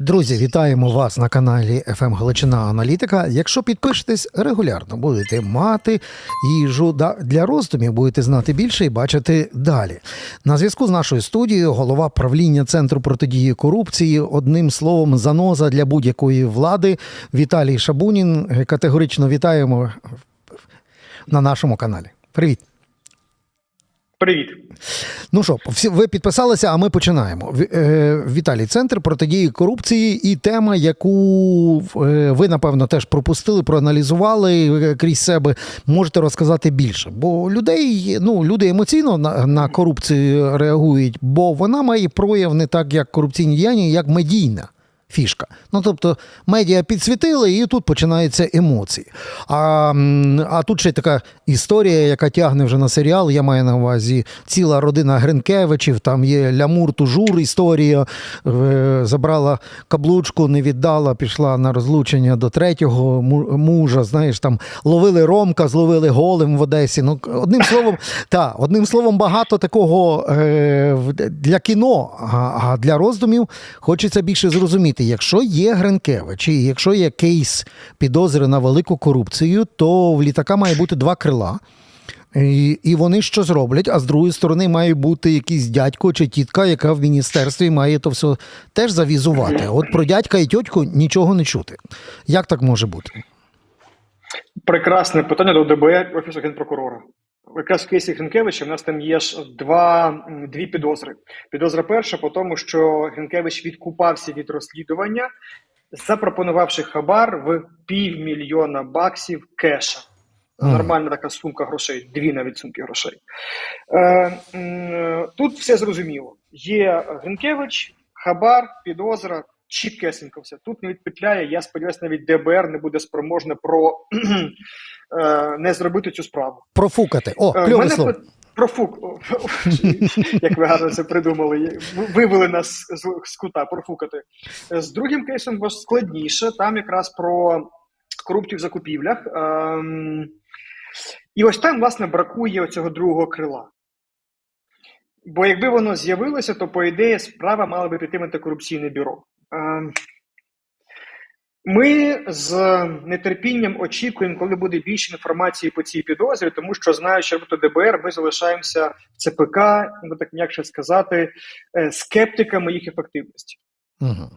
Друзі, вітаємо вас на каналі FM Галичина Аналітика. Якщо підпишетесь регулярно, будете мати їжу для роздумів, будете знати більше і бачити далі. На зв'язку з нашою студією голова правління Центру протидії корупції, одним словом, заноза для будь-якої влади Віталій Шабунін. Категорично вітаємо на нашому каналі. Привіт. Привіт. Ну що, всі ви підписалися, а ми починаємо. Е, Віталій, центр протидії корупції і тема, яку е, ви напевно теж пропустили, проаналізували е, крізь себе. Можете розказати більше. Бо людей, ну люди емоційно на, на корупцію реагують, бо вона має прояв не так, як корупційні діяння, як медійна. Фішка. Ну тобто медіа підсвітили, і тут починаються емоції. А, а тут ще така історія, яка тягне вже на серіал. Я маю на увазі ціла родина Гринкевичів. Там є Лямур Тужур історія. Е, Забрала каблучку, не віддала, пішла на розлучення до третього мужа. Знаєш, там ловили Ромка, зловили голим в Одесі. Ну, одним словом, та, одним словом, багато такого е, для кіно, а для роздумів хочеться більше зрозуміти. Якщо є Гринкевич, і якщо є кейс підозри на велику корупцію, то в літака має бути два крила. І, і вони що зроблять? А з другої сторони має бути якийсь дядько чи тітка, яка в міністерстві має то все теж завізувати. От про дядька і тьотьку нічого не чути. Як так може бути? Прекрасне питання до ДБР Офісу Генпрокурора. Якраз в кейсі Гринкевича в нас там є ж два, дві підозри. Підозра перша по тому, що Гринкевич відкупався від розслідування, запропонувавши хабар в півмільйона баксів кеша. Ага. Нормальна така сумка грошей, дві навіть сумки грошей. Е, м, тут все зрозуміло. Є Гринкевич, хабар, підозра, чіткесенько все. Тут не відпетляє. Я сподіваюся, навіть ДБР не буде спроможне про е, не зробити цю справу. Профукати. О, Е, кльове слово. пи- про як ви гарно це придумали. Вивели нас з, кута профукати. Е, З другим кейсом бо складніше. Там якраз про корупцію в закупівлях. Ем, і ось там, власне, бракує цього другого крила. Бо якби воно з'явилося, то, по ідеї, справа мала би піти в антикорупційне бюро. Ем, ми з нетерпінням очікуємо, коли буде більше інформації по цій підозрі, тому що знаючи роботу ДБР, ми залишаємося в ЦПК, ну так м'якше сказати, е, скептиками їх ефективності. Угу.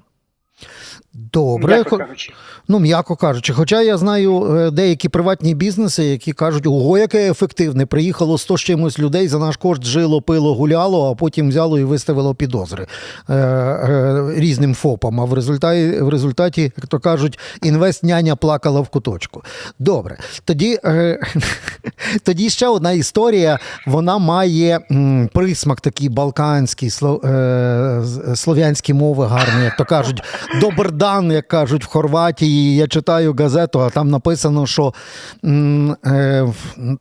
Добре, М'яко кажучи. ну м'яко кажучи. Хоча я знаю е, деякі приватні бізнеси, які кажуть, ого, яке ефективне. Приїхало 100 з чимось людей за наш кошт жило, пило, гуляло, а потім взяло і виставило підозри е, е, різним ФОПам. А в результаті, в результаті, як то кажуть, інвест-няня плакала в куточку. Добре, тоді, е, тоді ще одна історія. Вона має м, присмак такий балканський, сло- е, слов'янські мови гарні, як то кажуть, добрдан, як кажуть в Хорватії. Я читаю газету, а там написано, що м, е,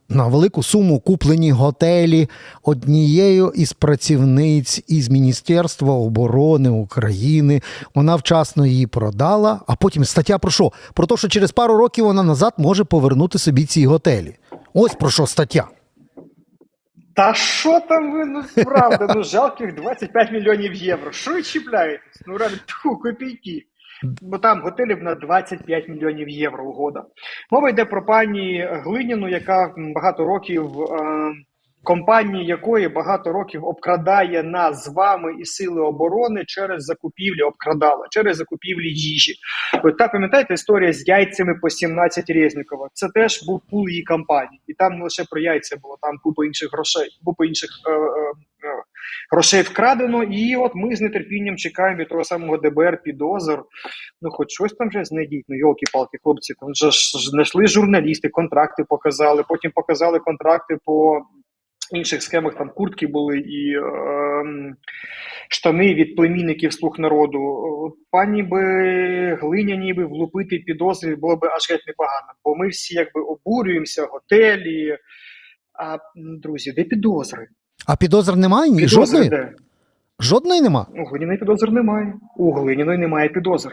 на велику суму куплені готелі однією із працівниць із Міністерства оборони України. Вона вчасно її продала, а потім стаття про що? Про те, що через пару років вона назад може повернути собі ці готелі. Ось про що стаття. Та що там ви, ну правда, ну жалких 25 мільйонів євро. Що ви чіпляєтесь? Ну реально, тьфу, копійки. Бо там готелів на 25 мільйонів євро угода. Мова йде про пані Глиніну, яка багато років е, компанії якої багато років обкрадає нас з вами і сили оборони через закупівлі, обкрадала через закупівлі їжі. От та пам'ятаєте історія з яйцями по 17 Резнікова? Це теж був пул її кампанії, і там не лише про яйця було, там купа інших грошей, купа інших е, е, е, грошей вкрадено. І от ми з нетерпінням чекаємо від того самого ДБР підозр. Ну, хоч щось там вже знайдіть. Ну, йолки-палки, хлопці, там вже ж знайшли журналісти, контракти показали, потім показали контракти по інших схемах. Там куртки були і е, штани від племінників слуг народу. Пані би глиняні би влупити підозри було б аж геть непогано, бо ми всі якби обурюємося, готелі. А друзі, де підозри? А підозр немає? Ні, Підозри жодної? де? Жодної нема. У Глиняної підозр немає. У Глиняної немає підозр.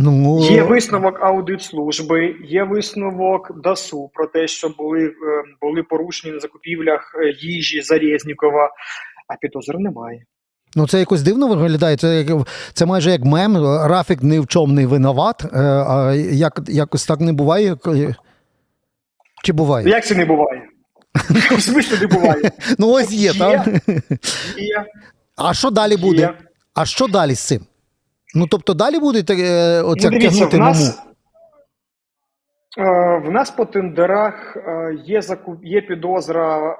Ну, Є висновок аудитслужби, є висновок ДАСУ про те, що були, е, були порушені на закупівлях е, їжі Зарєзнікова, а підозр немає. Ну, це якось дивно виглядає. Це, це майже як мем. Рафік ні в чому не винуват. Е, А як, якось так не буває. Чи буває? Як це не буває? В смислі не буває. Ну, ось є, так? А що далі буде? А що далі з цим? Ну, тобто далі буде е, оце Ну, дивіться, тягнути в нас, е, в нас по тендерах е, є, закуп, є підозра е,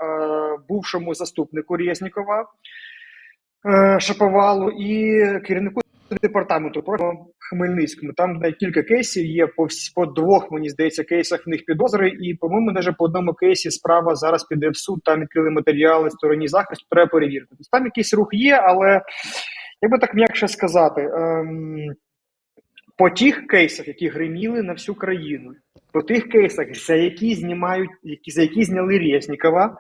бувшому заступнику Резнікова е, Шаповалу і керівнику департаменту про Хмельницькому. Там навіть кілька кейсів є по, всі- по двох, мені здається, кейсах в них підозри, і, по-моєму, навіть по одному кейсі справа зараз піде в суд, там відкрили матеріали стороні захисту, треба перевірити. Тобто там якийсь рух є, але як би так м'якше сказати, ем, по тих кейсах, які гриміли на всю країну, по тих кейсах, за які знімають, які, за які зняли Резнікова,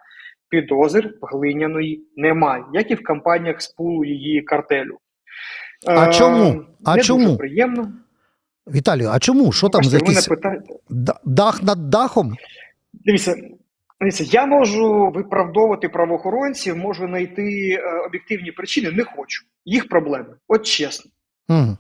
підозр глиняної немає, як і в кампаніях з пулу її картелю. А Е, чому? А не чому? Дуже приємно. Віталію, а чому? Що там за якийсь мене питаєте. да- дах над дахом? Дивіться, я можу виправдовувати правоохоронців, можу знайти е, об'єктивні причини, не хочу. Їх проблеми. От чесно. Угу.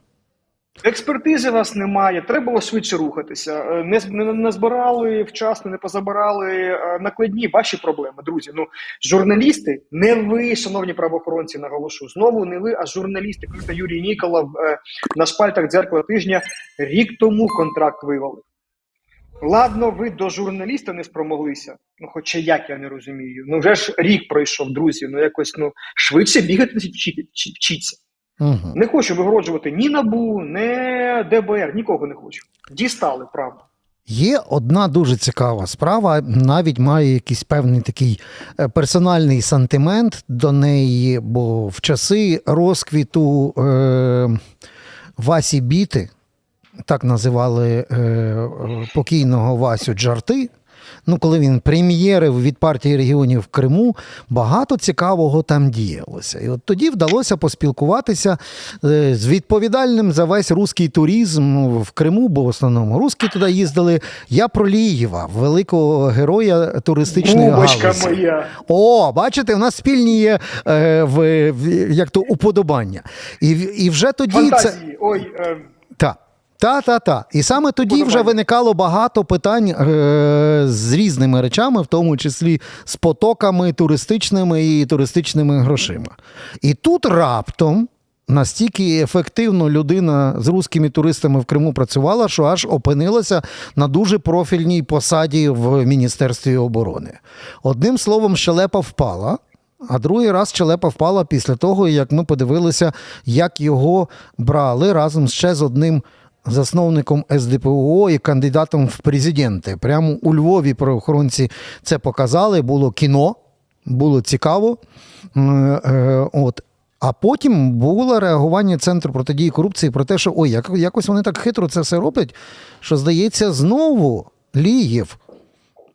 Експертизи вас немає, треба було швидше рухатися. Е, Не, не, не збирали вчасно, не позабирали е, накладні ваші проблеми, друзі. Ну, журналісти, не ви, шановні правоохоронці, наголошу. Знову не ви, а журналісти. Юрій Ніколов на шпальтах дзеркала тижня рік тому контракт вивалив. Ладно, ви до журналіста не спромоглися. Ну, хоча як я не розумію. Ну вже ж рік пройшов, друзі. Ну якось ну швидше бігати вчіться. Угу. Не хочу вигороджувати ні НАБУ, ні ДБР, нікого не хочу. Дістали, правда. Є одна дуже цікава справа, навіть має якийсь певний такий е, персональний сантимент до неї, бо в часи розквіту е, Васі Біти, так називали е, покійного Васю Джарти. Ну, коли він прем'єрив від партії регіонів в Криму, багато цікавого там діялося. І от тоді вдалося поспілкуватися е, з відповідальним за весь руський туризм в Криму, бо в основному русські туди їздили. Я про Лієва, великого героя туристичної Бубочка галузі. моя. О, бачите, у нас спільні є е, в, в, як то уподобання. І, і вже тоді це. Ой, е, Та. Та, та, та. І саме тоді вже виникало багато питань е, з різними речами, в тому числі з потоками туристичними і туристичними грошима. І тут раптом настільки ефективно людина з руськими туристами в Криму працювала, що аж опинилася на дуже профільній посаді в Міністерстві оборони. Одним словом, щелепа впала. А другий раз щелепа впала після того, як ми подивилися, як його брали разом ще з одним засновником СДПУО і кандидатом в президенти. Прямо у Львові правоохоронці це показали. Було кіно, було цікаво. Е, От. А потім було реагування Центру протидії корупції про те, що ой, як, якось вони так хитро це все роблять, що здається, знову Лієв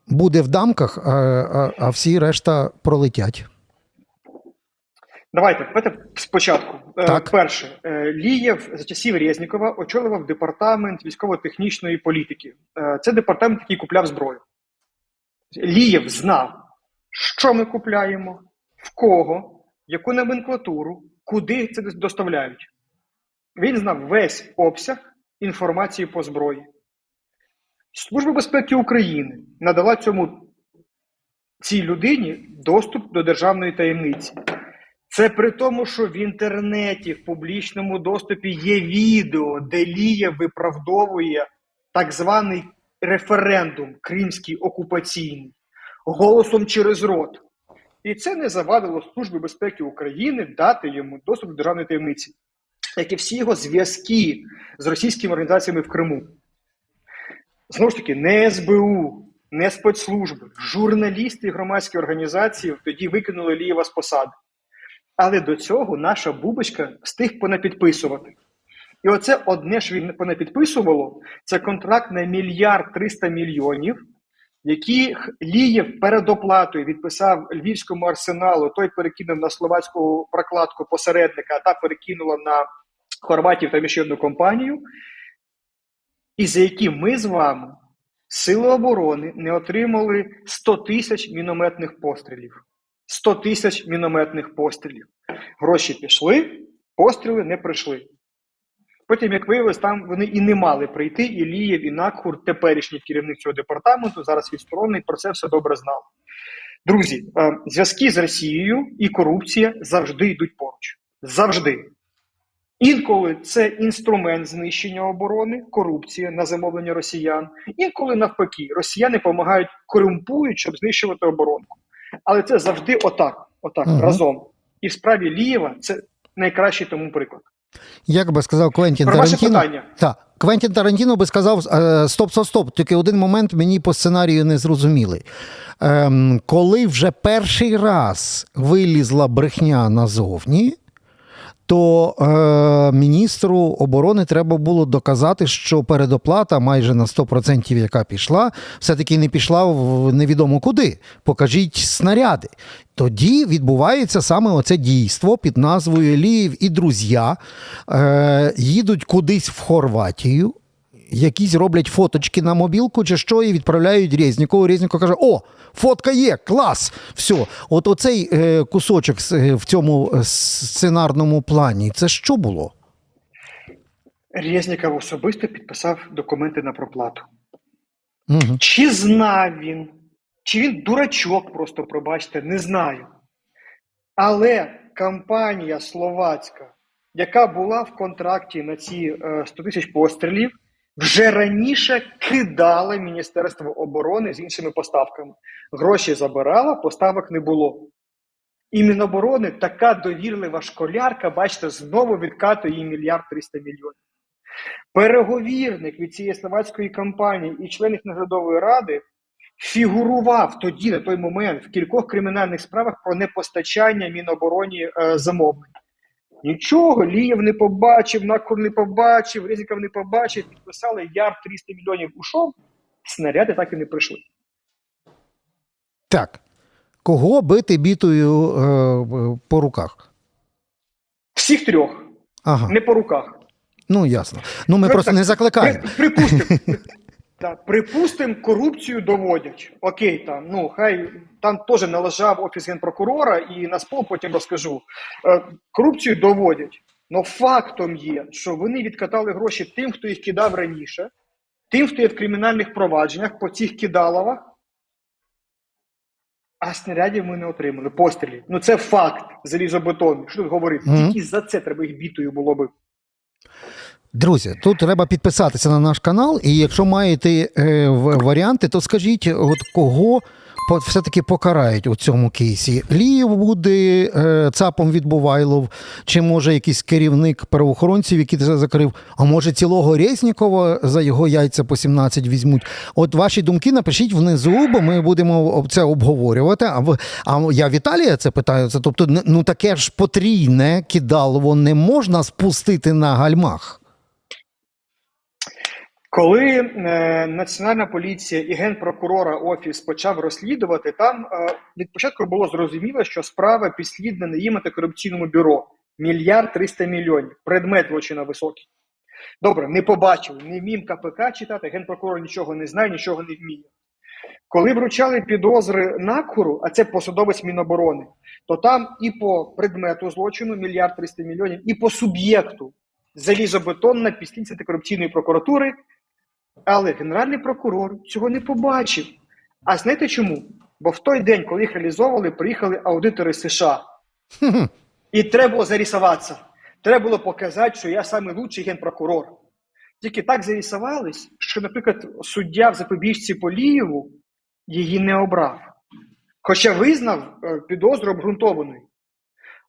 буде в дамках, а, а, а всі решта пролетять. Давайте, давайте спочатку. Е, Так. Перше, е, Лієв за часів Резнікова очолював департамент військово-технічної політики. Е, Це департамент, який купляв зброю. Лієв знав, що ми купляємо, в кого, яку номенклатуру, куди це доставляють. Він знав весь обсяг інформації по зброї. Служба безпеки України надала цьому цій людині доступ до державної таємниці. Це при тому, що в інтернеті, в публічному доступі є відео, де Лія виправдовує так званий референдум кримський окупаційний голосом через рот. І це не завадило Службі безпеки України дати йому доступ до державної таємниці, як і всі його зв'язки з російськими організаціями в Криму. Знову ж таки, не СБУ, не спецслужби, журналісти і громадські організації тоді викинули Лієва з посади. Але до цього наша бубочка встиг понапідписувати. І оце одне, що він понапідписувало, це контракт на мільярд 300 мільйонів, які Лієв перед оплатою відписав львівському арсеналу. Той перекинув на словацьку прокладку посередника, а та перекинула на хорватів та ще одну компанію. І за які ми з вами, Сили оборони, не отримали 100 тисяч мінометних пострілів. 100 тисяч мінометних пострілів. Гроші пішли, постріли не прийшли. Потім, як виявилось, там вони і не мали прийти, і Лієв, і Накхур, теперішній керівник цього департаменту, зараз відсторонений, про це все добре знав. Друзі, е, зв'язки з Росією і корупція завжди йдуть поруч. Завжди. Інколи це інструмент знищення оборони, корупція на замовлення росіян. Інколи навпаки, росіяни допомагають корумпують, щоб знищувати оборонку. Але це завжди отак, отак, Мгм. разом. І в справі Лієва це найкращий тому приклад. Як би сказав Квентін Про Тарантіно. питання. Так, Квентін Тарантіно би сказав: е, стоп, стоп, стоп. Тільки один момент мені по сценарію не зрозуміли. Ем, коли вже перший раз вилізла брехня назовні, то е, міністру оборони треба було доказати, що передоплата майже на 100%, яка пішла, все-таки не пішла в невідомо куди. Покажіть снаряди. Тоді відбувається саме оце дійство під назвою Ліїв і друзі е, їдуть кудись в Хорватію. Якісь роблять фоточки на мобілку чи що, і відправляють Резнікову. Резніков каже: О, фотка є, клас! Все. От оцей е, кусочок е, в цьому е, сценарному плані, це що було? Резніков особисто підписав документи на проплату. Угу. Чи знав він, чи він дурачок, просто пробачте, не знаю. Але компанія словацька, яка була в контракті на ці е, 100 тисяч пострілів, вже раніше кидала Міністерство оборони з іншими поставками. Гроші забирала, поставок не було. І Міноборони така довірлива школярка, бачите, знову відкатує їй мільярд 300 мільйонів. Переговірник від цієї словацької компанії і член їх наглядової ради фігурував тоді, на той момент, в кількох кримінальних справах про непостачання Мінобороні е, замовлень. Нічого, Лієв не побачив, Накур не побачив, Резіков не побачив, підписали ярд 300 мільйонів ушов, снаряди так і не прийшли. Так. Кого бити бітою е, по руках? Всіх трьох, Ага, не по руках. ну ясно. Ну ми просто так, не закликаємо. При, припустим, так, припустим, корупцію доводять. Окей, там, ну, хай там теж належав офіс генпрокурора, і на спол потім розкажу. Е, корупцію доводять. Но фактом є, що вони відкатали гроші тим, хто їх кидав раніше, тим, хто є в кримінальних провадженнях по цих кидаловах, а снарядів ми не отримали. Пострілів. Ну це факт залізобетонний. Що тут говорити? Мгм. Тільки за це треба їх бітою було би. Друзі, тут треба підписатися на наш канал, і якщо маєте е, варіанти, то скажіть, от кого по- все-таки покарають у цьому кейсі. Ліїв буде е, цапом від Бувайлов, чи може якийсь керівник правоохоронців, який це закрив, а може цілого Резнікова за його яйця по 17 візьмуть. От ваші думки напишіть внизу, бо ми будемо це обговорювати. А, ви, а я Віталія це питаю. Це тобто, ну таке ж потрійне кидалово не можна спустити на гальмах. Коли е, Національна поліція і генпрокурора офіс почав розслідувати, там е, від початку було зрозуміло, що справа підслідна їм антикорупційному бюро мільярд 300 мільйонів. Предмет злочина високий. Добре, не побачив, не вмів КПК читати, генпрокурор нічого не знає, нічого не вміє. Коли вручали підозри Накуру, а це посадовець Міноборони, то там і по предмету злочину мільярд 300 мільйонів, і по суб'єкту залізобетонна підслідність антикорупційної прокуратури але генеральний прокурор цього не побачив. А знаєте чому? Бо в той день, коли їх реалізовували, приїхали аудитори США. І треба було зарісуватися. Треба було показати, що я лучший генпрокурор. Тільки так зарісувались, що, наприклад, суддя в запобіжці Полієву її не обрав. Хоча визнав е, підозру обґрунтованою.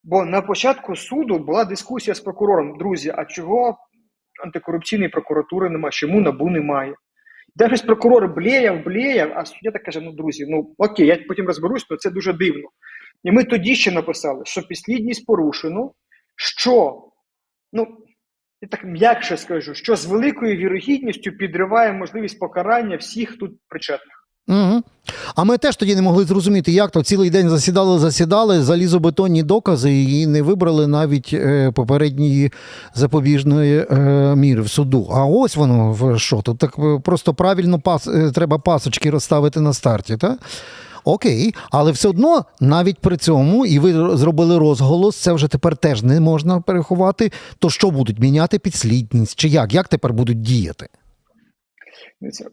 Бо на початку суду була дискусія з прокурором. Друзі, а чого антикорупційної прокуратури немає? Чому набу немає? Де щось прокурор блеяв, блеяв, а суддя так каже: ну, друзі, ну окей, я потім розберусь, але це дуже дивно. І ми тоді ще написали, що підслідність порушено, що, ну, я так м'якше скажу, що з великою вірогідністю підриває можливість покарання всіх тут причетних. Угу. А ми теж тоді не могли зрозуміти, як то цілий день засідали, засідали, залізобетонні докази і не вибрали навіть е, попередньої запобіжної е, міри в суду. А ось воно в що тут так е, просто правильно пас, треба пасочки розставити на старті, так? Окей, але все одно навіть при цьому, і ви зробили розголос, це вже тепер теж не можна переховати. То що будуть міняти підслідність? Чи як? Як тепер будуть діяти?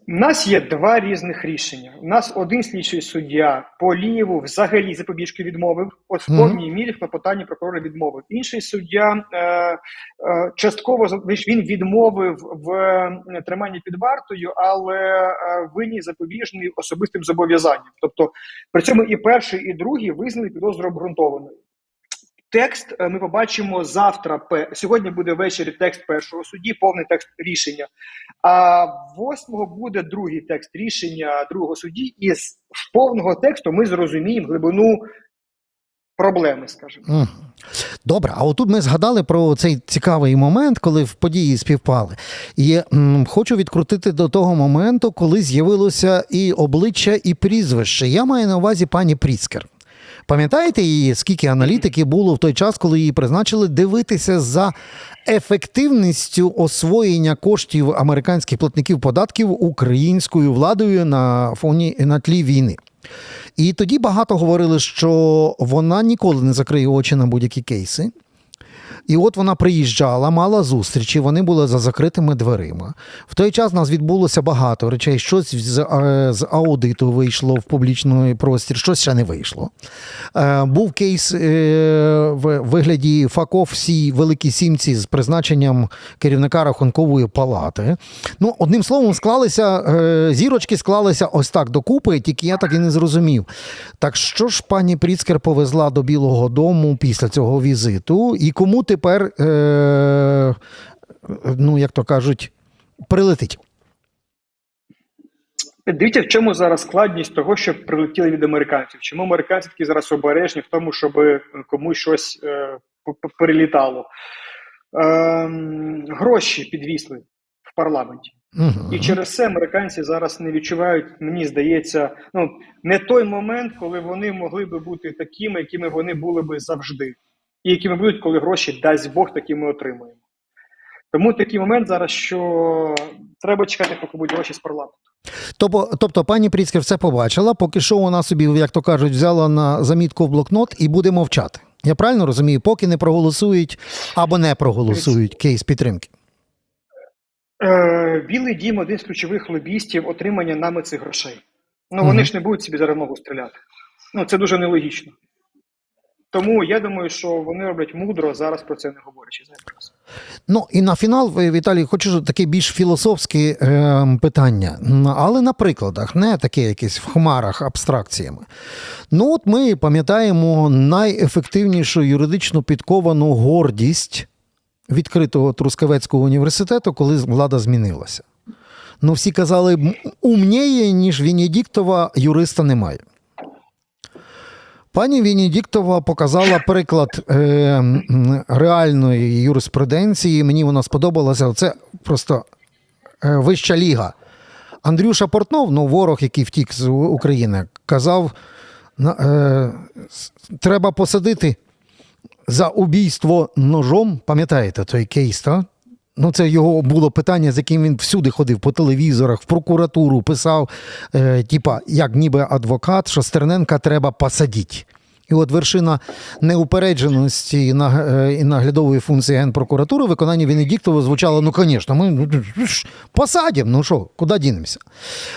У нас є два різних рішення. У нас один слідчий суддя по Лієву взагалі запобіжки відмовив, от в повній мірі в клопотанні прокурора відмовив. Інший суддя е, е, частково він відмовив в триманні під вартою, але е, винні запобіжний особистим зобов'язанням. Тобто при цьому і перший, і другий визнали підозру обґрунтованою. Текст е, ми побачимо завтра. Сьогодні буде ввечері текст першого судді, повний текст рішення. А 8 буде другий текст рішення другого судді, і з повного тексту ми зрозуміємо глибину проблеми, скажімо. Добре, а отут ми згадали про цей цікавий момент, коли в події співпали. І м, хочу відкрутити до того моменту, коли з'явилося і обличчя, і прізвище. Я маю на увазі пані Пріцкер. Пам'ятаєте її, скільки аналітики було в той час, коли її призначили дивитися за ефективністю освоєння коштів американських платників податків українською владою на фоні на тлі війни? І тоді багато говорили, що вона ніколи не закриє очі на будь-які кейси. І от вона приїжджала, мала зустрічі, вони були за закритими дверима. В той час нас відбулося багато речей. Щось з, е, з аудиту вийшло в публічний простір, щось ще не вийшло. Е, Був кейс е, в вигляді ФАКО всій великій сімці з призначенням керівника рахункової палати. Ну, одним словом, склалися зірочки склалися ось так докупи, тільки я так і не зрозумів. Так що ж пані Пріцкер повезла до Білого Дому після цього візиту, і кому тепер, е, ну як то кажуть, прилетить? Дивіться, в чому зараз складність того, що прилетіли від американців. Чому американці такі зараз обережні в тому, щоб комусь щось е, перелітало? Ем, гроші підвісли в парламенті. Угу. І через це американці зараз не відчувають, мені здається, ну не той момент, коли вони могли би бути такими, якими вони були би завжди, і якими будуть, коли гроші дасть Бог, такі ми отримуємо. Тому такий момент зараз, що треба чекати, поки будуть гроші з парламенту. Тобто, тобто пані Пріцкер все побачила, поки що вона собі, як то кажуть, взяла на замітку в блокнот і буде мовчати. Я правильно розумію, поки не проголосують або не проголосують кейс підтримки. Е, Білий дім один з ключових лобістів отримання нами цих грошей. Ну вони Мгм. ж не будуть собі зараз в ногу стріляти. Ну це дуже нелогічно. Тому я думаю, що вони роблять мудро зараз про це не говорячи зараз. Ну і на фінал, Віталій, хочу таке більш філософське е, питання, але на прикладах, не таке якесь в хмарах абстракціями. Ну, от ми пам'ятаємо найефективнішу юридично підковану гордість відкритого Трускавецького університету, коли влада змінилася. Ну, всі казали, умніє, ніж Венедіктова юриста немає. Пані Венедіктова показала приклад е, реальної юриспруденції. Мені вона сподобалася. Це просто е, вища ліга. Андрюша Портнов, ну, ворог, який втік з України, казав: е, треба посадити за убійство ножом. Пам'ятаєте той кейс, так? Ну, це його було питання, з яким він всюди ходив по телевізорах, в прокуратуру писав, е, типа, як ніби адвокат, що Стерненка треба посадити. І от вершина неупередженості і е, наглядової функції Генпрокуратури виконання Венедіктова звучало: ну, звісно, ми ну, посадимо, ну що, куди дінемося?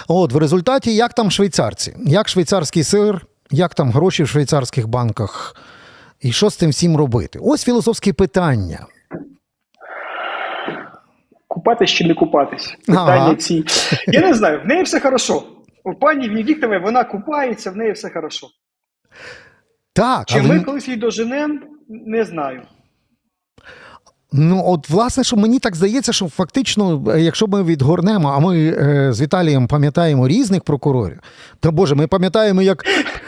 От в результаті, як там швейцарці, як швейцарський сир, як там гроші в швейцарських банках, і що з цим всім робити? Ось філософські питання. Купатись чи не купатись? Питання Ага. ці. Я не знаю, в неї все хорошо. У пані Венедіктової вона купається, в неї все хорошо. Так, Чи але... ми колись її доженемо, не знаю. Ну, от, власне, що мені так здається, що фактично, е, якщо ми відгорнемо, а ми е, з Віталієм пам'ятаємо різних прокурорів, то Боже, ми пам'ятаємо, як,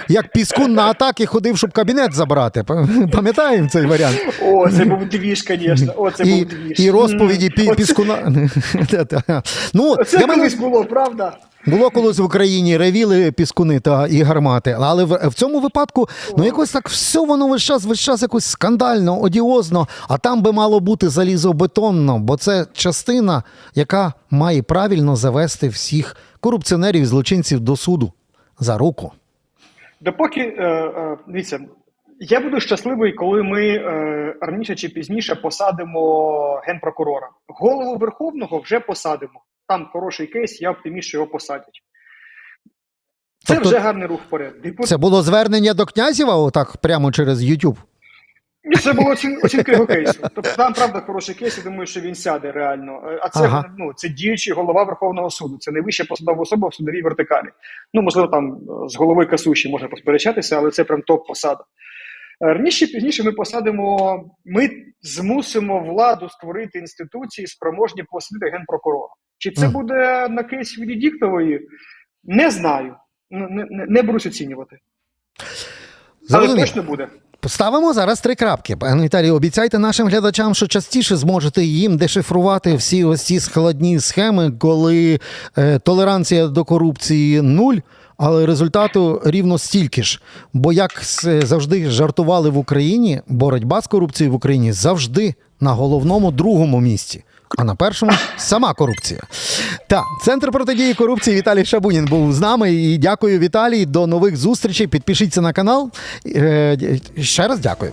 як Піскун на атаки ходив, щоб кабінет забрати. Пам'ятаємо цей варіант? О, це був двіж, звісно. О, це І, був двіж. і розповіді Пі- Піскуна. Ну, Це для мене було, правда? Було колись в Україні ревіли піскуни та і гармати. Але в, в цьому випадку, ну якось так все воно весь час, весь час якось скандально, одіозно, а там би мало бути залізобетонно, бо це частина, яка має правильно завести всіх корупціонерів і злочинців до суду за руку. Допоки е, е, дивіться, я буду щасливий, коли ми е, раніше чи пізніше посадимо генпрокурора. Голову Верховного вже посадимо. Там хороший кейс, я оптиміст, що його посадять. Це Тобто- вже гарний рух вперед. Депут... Це було звернення до князєва, отак прямо через YouTube. Це було оцін... оцінка його кейсу. Тобто там правда хороший кейс, я думаю, що він сяде реально. Е, А це Ага. ну це діючий голова Верховного суду. Це не вища посадова особа в судовій вертикалі. Ну можливо, там е, з голови Касуші можна посперечатися, але це прям топ посада. Е, Раніше пізніше ми посадимо, ми змусимо владу створити інституції, спроможні посадити генпрокурора. Чи це буде на кейс Венедіктової? Не знаю. Ну, Не, не, не берусь оцінювати. Але точно буде. Ставимо зараз три крапки. Пане Віталій, обіцяйте нашим глядачам, що частіше зможете їм дешифрувати всі ось ці складні схеми, коли е, толеранція до корупції нуль, але результату рівно стільки ж. Бо як завжди жартували в Україні, боротьба з корупцією в Україні завжди на головному другому місці. А на першому сама корупція. Так, центр протидії корупції Віталій Шабунін був з нами. І дякую, Віталій. До нових зустрічей. Підпишіться на канал. Е, Ще раз дякую.